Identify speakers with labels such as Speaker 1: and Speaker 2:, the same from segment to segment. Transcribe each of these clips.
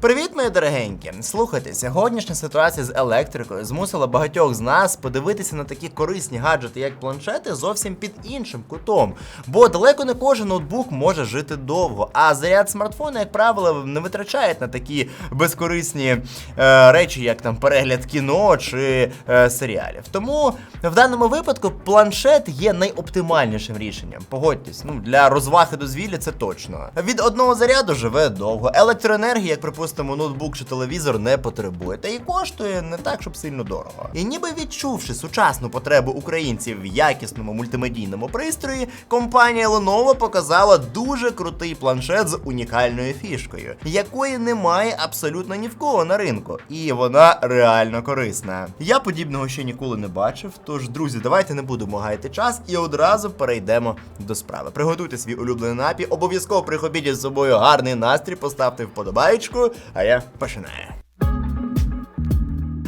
Speaker 1: Привіт, мої дорогенькі! Слухайте, сьогоднішня ситуація з електрикою змусила багатьох з нас подивитися на такі корисні гаджети, як планшети, зовсім під іншим кутом. Бо далеко не кожен ноутбук може жити довго, а заряд смартфона, як правило, не витрачають на такі безкорисні е, речі, як там перегляд кіно чи е, серіалів. Тому в даному випадку планшет є найоптимальнішим рішенням. Погодьтесь, ну для розваг і дозвілля це точно. Від одного заряду живе довго. Електроенергії, як припустимо, ноутбук чи телевізор не потребує, та і коштує не так, щоб сильно дорого. І ніби відчувши сучасну потребу українців в якісному мультимедійному пристрої, компанія Lenovo показала дуже крутий планшет з унікальною фішкою, якої немає абсолютно ні в кого на ринку, і вона реально корисна. Я подібного ще ніколи не бачив. Тож, друзі, давайте не будемо гаяти час і одразу перейдемо до справи. Приготуйте свій улюблений напій, обов'язково прихопіть з собою гарний настрій, поставте вподобаєчку, а я починаю.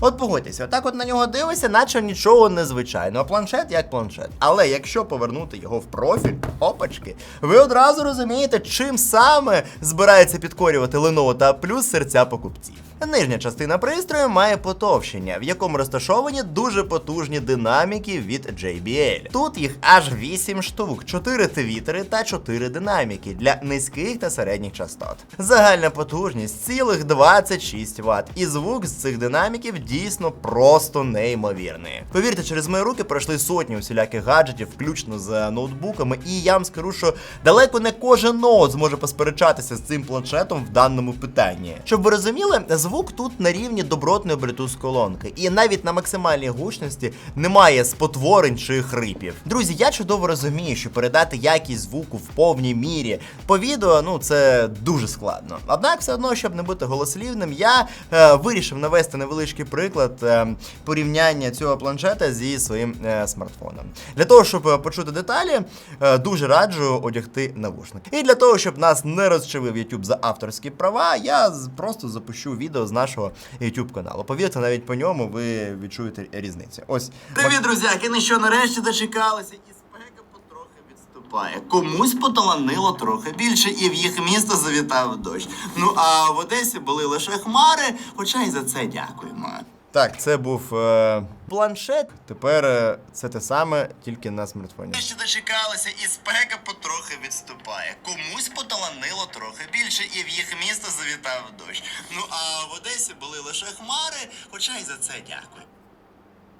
Speaker 1: От погодьтеся, отак от на нього дивишся, наче нічого незвичайного. Планшет як планшет. Але якщо повернути його в профіль, опачки, ви одразу розумієте, чим саме збирається підкорювати Lenovo та плюс серця покупців. Нижня частина пристрою має потовщення, в якому розташовані дуже потужні динаміки від JBL. Тут їх аж 8 штук, 4 твітери та 4 динаміки для низьких та середніх частот. Загальна потужність цілих 26 Вт. І звук з цих динаміків дійсно просто неймовірний. Повірте, через мої руки пройшли сотні усіляких гаджетів, включно з ноутбуками, і я вам скажу, що далеко не кожен ноут зможе посперечатися з цим планшетом в даному питанні. Щоб ви розуміли, звук тут на рівні добротної Bluetooth колонки, і навіть на максимальній гучності немає спотворень чи хрипів. Друзі, я чудово розумію, що передати якість звуку в повній мірі по відео, ну це дуже складно. Однак, все одно, щоб не бути голослівним, я е, вирішив навести невеличкий приклад е, порівняння цього планшета зі своїм е, смартфоном. Для того, щоб е, почути деталі, е, дуже раджу одягти навушники. І для того, щоб нас не розчавив YouTube за авторські права, я просто запущу відео з нашого YouTube каналу. Повірте, навіть по ньому ви відчуєте різницю. Ось
Speaker 2: Привіт, друзяки! Ну що, нарешті дочекалися, і спека потрохи відступає. Комусь поталанило трохи більше, і в їх місто завітав дощ. Ну а в Одесі були лише хмари, хоча й за це дякуємо.
Speaker 1: так, це був е, планшет. Тепер е, це те саме, тільки на смартфоні.
Speaker 2: Нарешті дочекалися, і спека потрохи відступає. Комусь поталанило трохи більше, і в їх місто завітав дощ. Ну а в Одесі були лише хмари, хоча й за це дякую.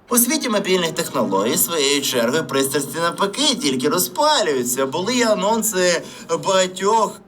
Speaker 2: У світі мобільних технологій своєю чергою пристрасті навпаки тільки розпалюються. Були анонси багатьох.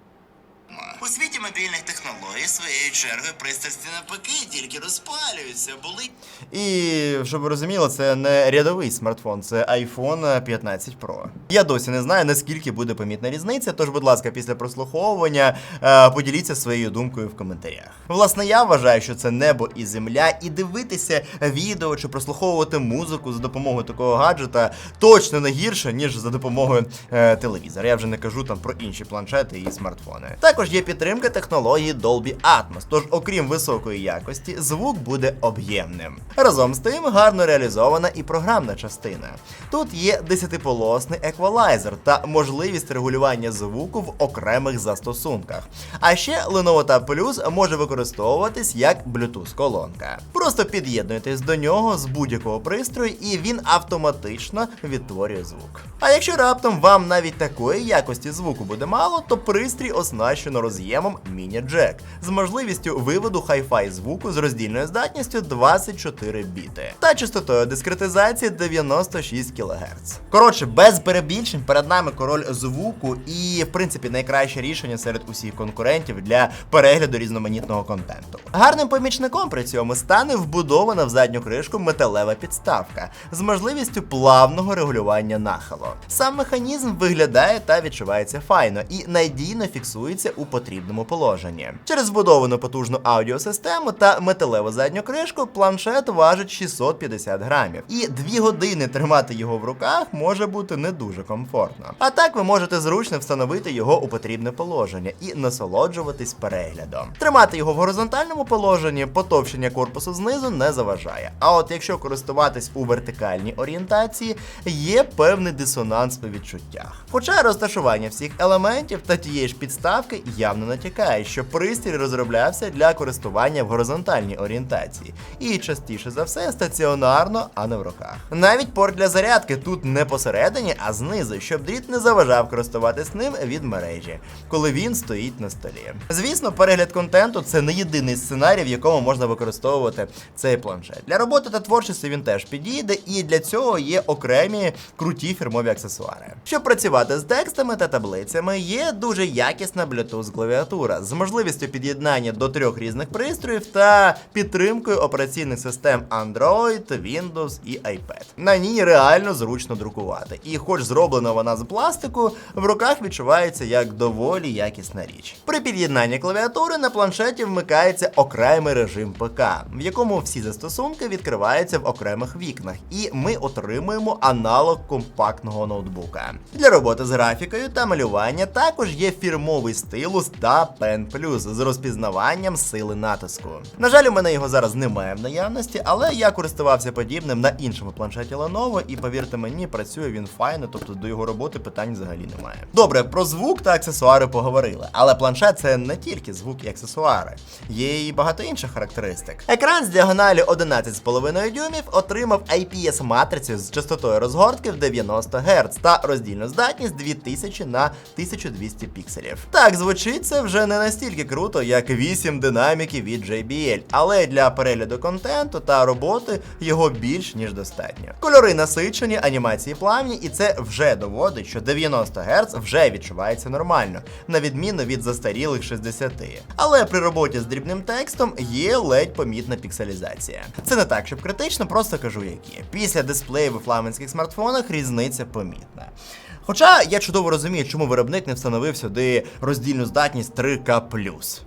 Speaker 2: У світі мобільних технологій своєю чергою пристрасті навпаки тільки розпалюються. Були
Speaker 1: І щоб ви розуміли, це не рядовий смартфон, це iPhone 15 Pro. Я досі не знаю, наскільки буде помітна різниця. Тож, будь ласка, після прослуховування е, поділіться своєю думкою в коментарях. Власне, я вважаю, що це небо і земля, і дивитися відео чи прослуховувати музику за допомогою такого гаджета точно не гірше, ніж за допомогою е, телевізора. Я вже не кажу там про інші планшети і смартфони. Також є підтримка технології Dolby Atmos, тож, окрім високої якості, звук буде об'ємним. Разом з тим гарно реалізована і програмна частина. Тут є 10-полосний еквалайзер та можливість регулювання звуку в окремих застосунках. А ще Lenovo Tab Plus може використовуватись як Bluetooth колонка. Просто під'єднуйтесь до нього з будь-якого пристрою, і він автоматично відтворює звук. А якщо раптом вам навіть такої якості звуку буде мало, то пристрій оснащено роз'ємом міні-джек з можливістю виводу хай-фай звуку з роздільною здатністю 24 біти та частотою дискретизації 96 кГц. Коротше, без перебільшень перед нами король звуку і, в принципі, найкраще рішення серед усіх конкурентів для перегляду різноманітного контенту. Гарним помічником при цьому стане вбудована в задню кришку металева підставка з можливістю плавного регулювання нахилу. Сам механізм виглядає та відчувається файно і надійно фіксується у потрібному положенні. Через вбудовану потужну аудіосистему та металеву задню кришку планшет важить 650 грамів, і 2 години тримати його в руках може бути не дуже комфортно. А так ви можете зручно встановити його у потрібне положення і насолоджуватись переглядом. Тримати його в горизонтальному положенні, потовщення корпусу знизу не заважає. А от якщо користуватись у вертикальній орієнтації, є певний дисонанс у відчуттях. Хоча розташування всіх елементів та тієї ж підставки явно явно натякає, що пристрій розроблявся для користування в горизонтальній орієнтації, і частіше за все стаціонарно, а не в руках. Навіть порт для зарядки тут не посередині, а знизу, щоб дріт не заважав користуватись ним від мережі, коли він стоїть на столі. Звісно, перегляд контенту це не єдиний сценарій, в якому можна використовувати цей планшет. Для роботи та творчості він теж підійде, і для цього є окремі круті фірмові аксесуари. Щоб працювати з текстами та таблицями, є дуже якісна Bluetooth клавіатура з можливістю під'єднання до трьох різних пристроїв та підтримкою операційних систем Android, Windows і iPad. На ній реально зручно друкувати. І хоч зроблена вона з пластику, в руках відчувається як доволі якісна річ. При під'єднанні клавіатури на планшеті вмикається окремий режим ПК, в якому всі застосунки відкриваються в окремих вікнах, і ми отримуємо аналог компактного ноутбука. Для роботи з графікою та малювання також є фірмовий стилус та Pen Plus з розпізнаванням сили натиску. На жаль, у мене його зараз немає в наявності, але я користувався подібним на іншому планшеті Lenovo, і повірте мені, працює він файно, тобто до його роботи питань взагалі немає. Добре, про звук та аксесуари поговорили, але планшет це не тільки звук і аксесуари, є і багато інших характеристик. Екран з діагоналі 11,5 дюймів отримав IPS матрицю з частотою розгортки в 90 Гц та роздільну здатність 2000 на 1200 пікселів. Так, звучить це вже не настільки круто, як 8 динаміків від JBL, але для перегляду контенту та роботи його більш ніж достатньо. Кольори насичені, анімації плавні, і це вже доводить, що 90 Гц вже відчувається нормально, на відміну від застарілих 60. Але при роботі з дрібним текстом є ледь помітна пікселізація. Це не так, щоб критично, просто кажу які. Після дисплеїв у флагманських смартфонах різниця помітна. Хоча я чудово розумію, чому виробник не встановив сюди роздільну здатність 3К.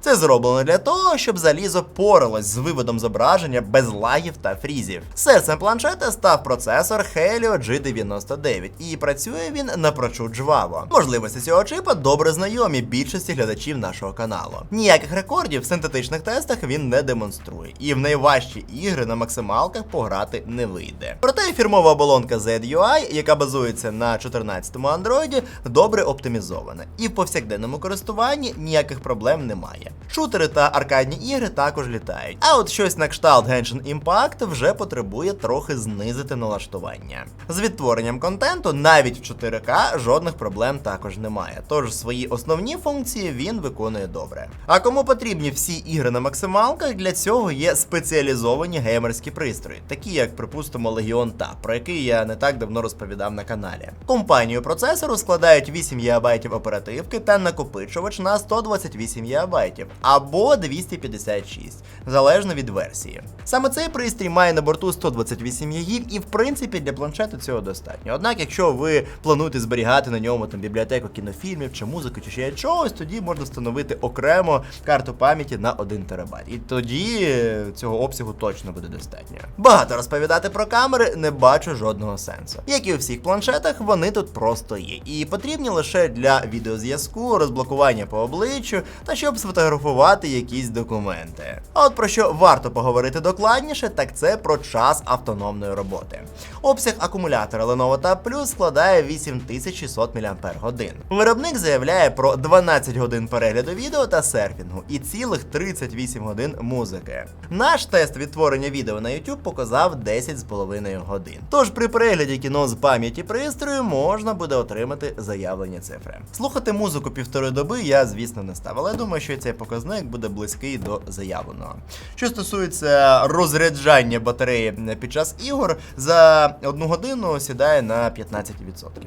Speaker 1: Це зроблено для того, щоб залізо поралось з виводом зображення без лагів та фрізів. Серцем планшета став процесор Helio G99, і працює він напрочуд жваво. Можливості цього чипа добре знайомі більшості глядачів нашого каналу. Ніяких рекордів в синтетичних тестах він не демонструє, і в найважчі ігри на максималках пограти не вийде. Проте фірмова оболонка ZUI, яка базується на 14-му Android, добре оптимізована, і в повсякденному користуванні ніяких проблем немає. Шутери та аркадні ігри також літають. А от щось на кшталт Genshin Impact вже потребує трохи знизити налаштування. З відтворенням контенту навіть в 4К жодних проблем також немає. Тож свої основні функції він виконує добре. А кому потрібні всі ігри на максималках, для цього є спеціалізовані геймерські пристрої, такі як, припустимо, Legion Tab, про який я не так давно розповідав на каналі. Компанію процесору складають 8 ГБ оперативки та накопичувач на 128 ГБ або 256, залежно від версії. Саме цей пристрій має на борту 128 ГБ і в принципі для планшету цього достатньо. Однак, якщо ви плануєте зберігати на ньому там бібліотеку кінофільмів чи музику, чи ще чогось, тоді можна встановити окремо карту пам'яті на 1 ТБ. І тоді е, цього обсягу точно буде достатньо. Багато розповідати про камери не бачу жодного сенсу. Як і у всіх планшетах, вони тут просто є. І потрібні лише для відеозв'язку, розблокування по обличчю та щоб сфотографувати якісь документи. А от про що варто поговорити докладніше, так це про час автономної роботи. Обсяг акумулятора Lenovo Tab Plus складає 8600 мАч. Виробник заявляє про 12 годин перегляду відео та серфінгу і цілих 38 годин музики. Наш тест відтворення відео на YouTube показав 10,5 годин. Тож при перегляді кіно з пам'яті пристрою можна буде отримати заявлені цифри. Слухати музику півтори доби я, звісно, не став, але думаю, що цей показник буде близький до заявленого. Що стосується розряджання батареї під час ігор, за одну годину сідає на 15%.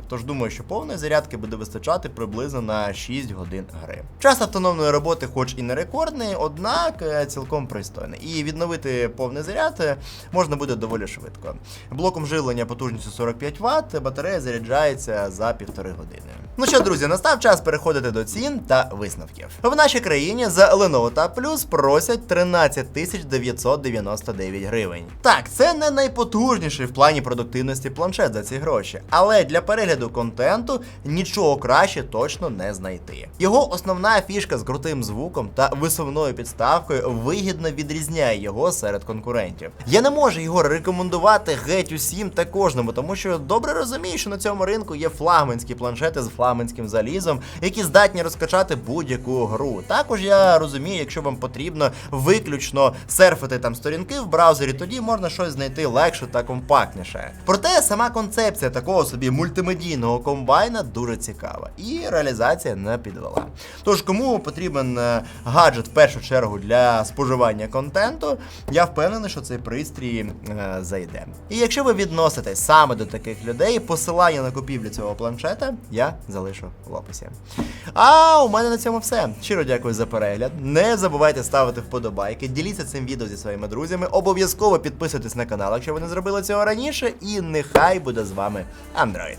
Speaker 1: Тож думаю, що повної зарядки буде вистачати приблизно на 6 годин гри. Час автономної роботи, хоч і не рекордний, однак е, цілком пристойний. І відновити повний заряд е, можна буде доволі швидко. Блоком живлення потужністю 45 Вт батарея заряджається за півтори години. Ну що, друзі, настав час переходити до цін та висновків. В нашій країні за Lenovo Tab Plus просять 13 тисяч 999 гривень. Так, це не найпотужніший в плані продуктивності планшет за ці гроші, але для перегляду контенту нічого краще точно не знайти. Його основна фішка з крутим звуком та висувною підставкою вигідно відрізняє його серед конкурентів. Я не можу його рекомендувати геть усім та кожному, тому що добре розумію, що на цьому ринку є флагманські планшети з парламентським залізом, які здатні розкачати будь-яку гру. Також я розумію, якщо вам потрібно виключно серфити там сторінки в браузері, тоді можна щось знайти легше та компактніше. Проте сама концепція такого собі мультимедійного комбайна дуже цікава, і реалізація не підвела. Тож, кому потрібен е, гаджет в першу чергу для споживання контенту, я впевнений, що цей пристрій е, зайде. І якщо ви відноситесь саме до таких людей, посилання на купівлю цього планшета я залишу в описі. А у мене на цьому все. Щиро дякую за перегляд. Не забувайте ставити вподобайки, діліться цим відео зі своїми друзями. Обов'язково підписуйтесь на канал, якщо ви не зробили цього раніше. І нехай буде з вами Android.